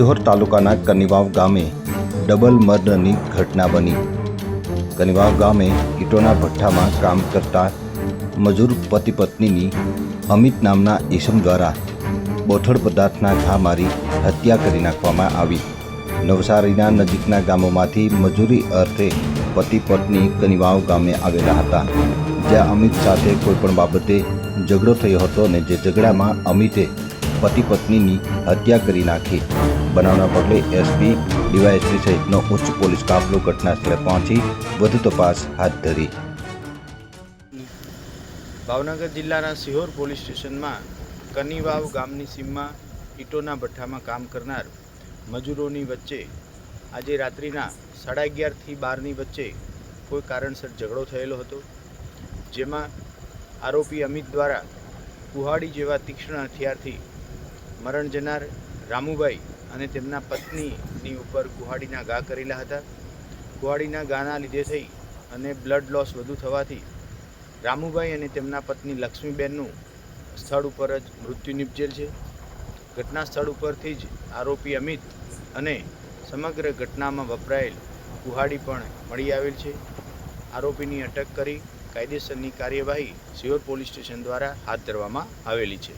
સિહોર તાલુકાના કનિવાવ ગામે ડબલ મર્ડરની ઘટના બની. કનિવાવ ગામે ઈટોના ભઠ્ઠામાં કામ કરતા મજૂર પતિ પત્નીની અમિત નામના ઈસમ દ્વારા બોથડ પદાર્થના ઘા મારી હત્યા કરી નાખવામાં આવી. નવસારીના નજીકના ગામોમાંથી મજૂરી અર્થે પતિ પત્ની કનિવાવ ગામે આવેલા હતા. જ્યાં અમિત સાથે કોઈપણ બાબતે ઝઘડો થયો હતો અને જે ઝઘડામાં અમિતે પતિ પત્નીની હત્યા કરી નાખી. બનાવના પગલે એસપી ડીવાયએસપી સહિતનો ઉચ્ચ પોલીસ કાફલો ઘટના સ્થળે પહોંચી વધુ તપાસ હાથ ધરી. ભાવનગર જિલ્લાના સિહોર પોલીસ સ્ટેશનમાં કનીવાવ ગામની સીમમાં ઈંટોના ભઠ્ઠામાં કામ કરનાર મજૂરોની વચ્ચે આજે રાત્રિના સાડા અગિયારથી બારની વચ્ચે કોઈ કારણસર ઝઘડો થયેલો હતો, જેમાં આરોપી અમિત દ્વારા કુહાડી જેવા તીક્ષ્ણ હથિયારથી મરણ જનાર રામુભાઈ અને તેમના પત્નીની ઉપર કુહાડીના ઘા કરેલા હતા. કુહાડીના ગાના લીધે થઈ અને બ્લડ લોસ વધુ થવાથી રામુભાઈ અને તેમના પત્ની લક્ષ્મીબેનનું સ્થળ ઉપર જ મૃત્યુ નિપજેલ છે. ઘટના સ્થળ ઉપરથી જ આરોપી અમિત અને સમગ્ર ઘટનામાં વપરાયેલ કુહાડી પણ મળી આવેલ છે. આરોપીની અટક કરી કાયદેસરની કાર્યવાહી સિયોર પોલીસ સ્ટેશન દ્વારા હાથ ધરવામાં આવેલી છે.